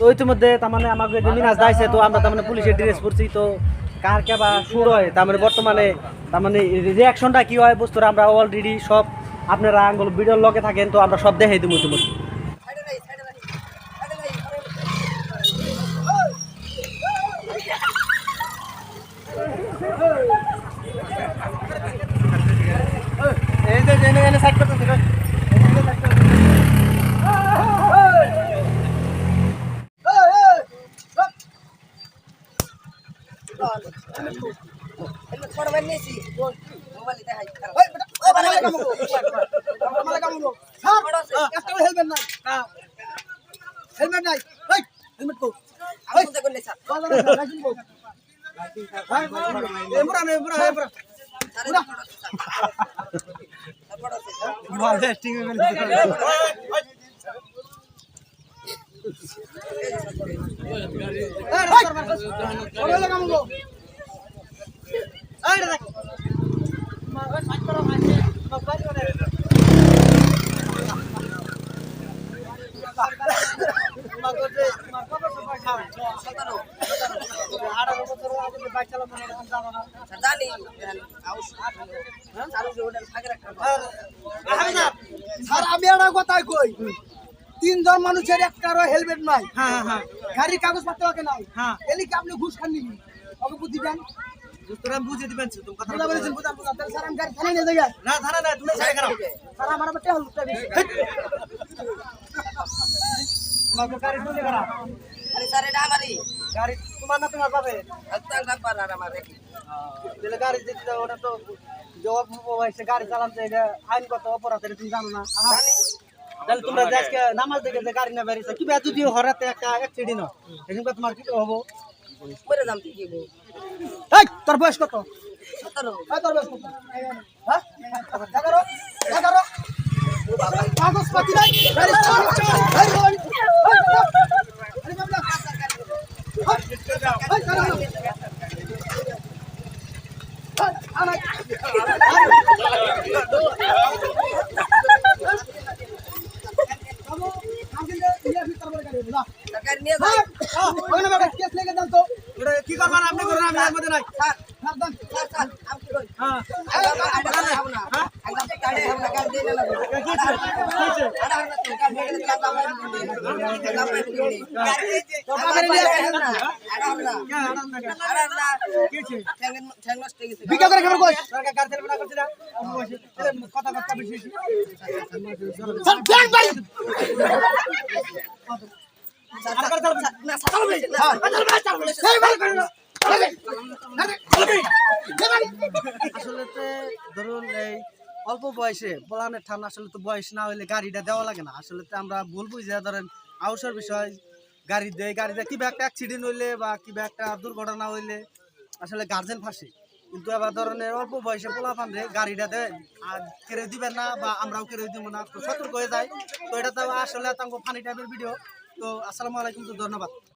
তো ইতিমধ্যে তার মানে আমাকে যে মিনাজ দাইছে, তো আমরা তার মানে পুলিশের ড্রেস পরছি, তো কার কে বা শুরু হয়? তার মানে বর্তমানে তার মানে রিয়াকশনটা কি হয়? বস্তুরা আমরা অলরেডি সব আপনারা আঙ্গুল ভিডিওর লগে থাকেন তো আমরা সব দেখাই দেবো ইতিমধ্যে এই যে জেনে জেনে সাইড করতেছি হেলমেট নাই। হেলমেট নাই। হেলমেট কো এমরা স্যার আমি একটা কথাই কই তিনজন মানুষের একটারও হেলমেট নাই হ্যাঁ হ্যাঁ গাড়ির কাগজপত্র ওকে নাই হ্যাঁ এলি কি আপনি ঘুষ খান নিবি ওকে বুদ্ধি দেন দিবেন আমি গাড়ি থানায় নিয়ে যাই না ধারা না তুমি স্যার আমার আবার টেহল উঠতে বেশি তোমাকে গাড়ি তুলে করা গাড়ি তোমার না তোমার পাবে দিলে গাড়ি দিতে ওটা তো জবাব বয়সে গাড়ি চালাতে এটা আইনগত অপরাধ এটা তুমি জানো না। তাহলে তোমরা আজকে নামাজ দেখে যে গাড়ি না বেরিয়েছে কি বা যদি হরাতে একটা অ্যাক্সিডেন্ট হয়? এখানকার তোমার কি হব? এই তোর বয়স কত? এই তোর বয়স কত? হ্যাঁ? এগারো এগারো নাই আরে চল চল আরে বল আরে বাবলা আরে চল আমায় কি করবেন আপনি করবেন আমি মধ্যে নাই হ্যাঁ বিকা করে খাবার কই? সরকার গাড়ি চালাবে না করছে না কথা কথা বেশি বেশি স্যার ব্যাংক বাড়ি আর গাড়ি চালাবে না। আসলে ধরুন এই অল্প বয়সে, বলানের ঠান্ডা আসলে তো বয়স না হইলে গাড়িটা দেওয়া লাগে না। আসলে তো আমরা বলব যে ধরেন আউসার বিষয়, গাড়ি দেয় গাড়িতে কিবা একটা অ্যাক্সিডেন্ট হইলে বা কিবা একটা দুর্ঘটনা হইলে আসলে গার্জেন ফাঁসে। কিন্তু এবার ধরনের অল্প বয়সে পোলা পান্ডে গাড়িটা দেয়, আর কেড়ে দিবেন না বা আমরাও কেড়ে দিব না, তো সতর্ক হয়ে যায়। তো এটা তো আসলে তাঙ্গ ফানি টাইপের ভিডিও তো আসসালামু আলাইকুম, তো ধন্যবাদ।